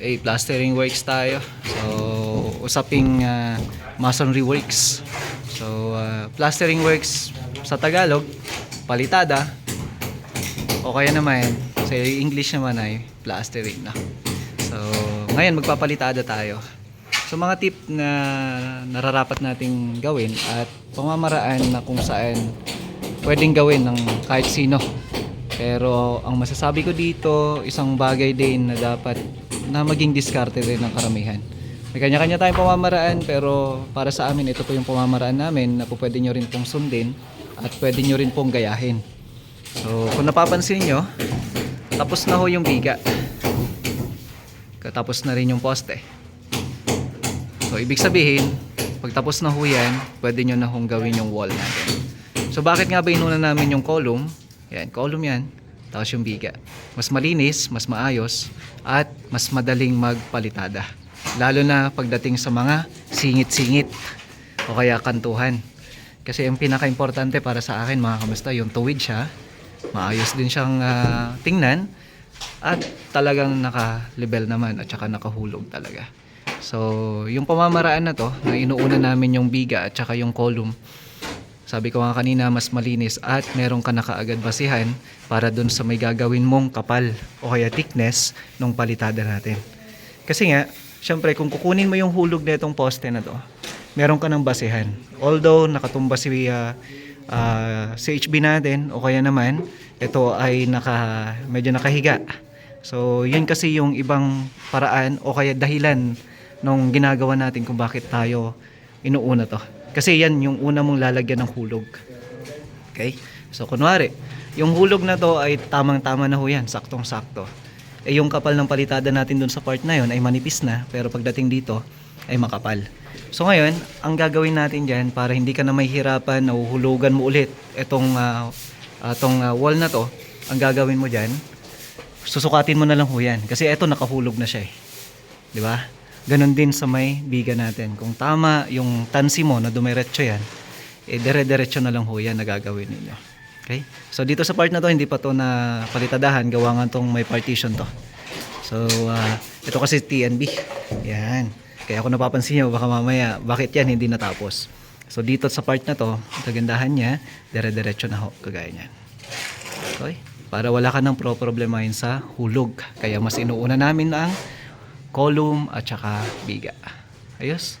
eh, plastering works tayo. So, usaping ah, masonry works. So, ah, plastering works sa Tagalog, palitada. O kaya naman, sa English naman ay plastering na. So, ngayon magpapalitada tayo. So, mga tip na nararapat nating gawin at pamamaraan na kung saan pwedeng gawin ng kahit sino. Pero ang masasabi ko dito, isang bagay din na dapat na maging diskarte rin ng karamihan. May kanya-kanya tayong pamamaraan pero para sa amin ito po yung pamamaraan namin na po pwede nyo rin pong sundin at pwede nyo rin pong gayahin. So kung napapansin nyo, tapos na ho yung biga. Katapos na rin yung poste. So ibig sabihin, pagtapos na ho yan, pwede nyo na hong gawin yung wall natin. So bakit nga ba inuna namin yung column? Yan, column yan. Tapos yung biga. Mas malinis, mas maayos, at mas madaling magpalitada. Lalo na pagdating sa mga singit-singit o kaya kantuhan. Kasi ang pinaka-importante para sa akin mga kamusta, yung tuwid siya, maayos din siyang ah, tingnan, at talagang naka-level naman at saka nakahulog talaga. So, yung pamamaraan na to, na inuuna namin yung biga at saka yung column, sabi ko nga kanina, mas malinis at meron ka na kaagad basihan para dun sa may gagawin mong kapal o kaya thickness ng palitada natin. Kasi nga, syempre kung kukunin mo yung hulog na itong poste na to, meron ka ng basihan. Although nakatumba si ah, ah, si HB natin o kaya naman ito ay naka medyo nakahiga. So, yun kasi yung ibang paraan o kaya dahilan nung ginagawa natin kung bakit tayo inuuna to. Kasi yan yung una mong lalagyan ng hulog. Okay? So, kunwari, yung hulog na to ay tamang-tama na ho yan, saktong-sakto. Eh, yung kapal ng palitada natin dun sa part na yon ay manipis na, pero pagdating dito, ay makapal. So ngayon, ang gagawin natin dyan para hindi ka na mahihirapan na uhulugan mo ulit itong, ah, ah, tong ah, wall na to, ang gagawin mo dyan, susukatin mo na lang ho yan. Kasi eto nakahulog na siya eh. Di ba? Ganon din sa may biga natin. Kung tama yung tansi mo na dumiretso yan, eh dire-diretso na lang ho yan na gagawin ninyo. Okay? So dito sa part na to, hindi pa to na palitadahan. Gawa nga tong may partition to. So, ah, ito kasi TNB. Yan. Kaya kung napapansin nyo, baka mamaya, bakit yan hindi natapos? So dito sa part na to, kagandahan niya, dire-diretso na ho, kagaya niyan. Okay? Para wala ka ng pro-problemahin sa hulog. Kaya mas inuuna namin ang column at saka biga. Ayos?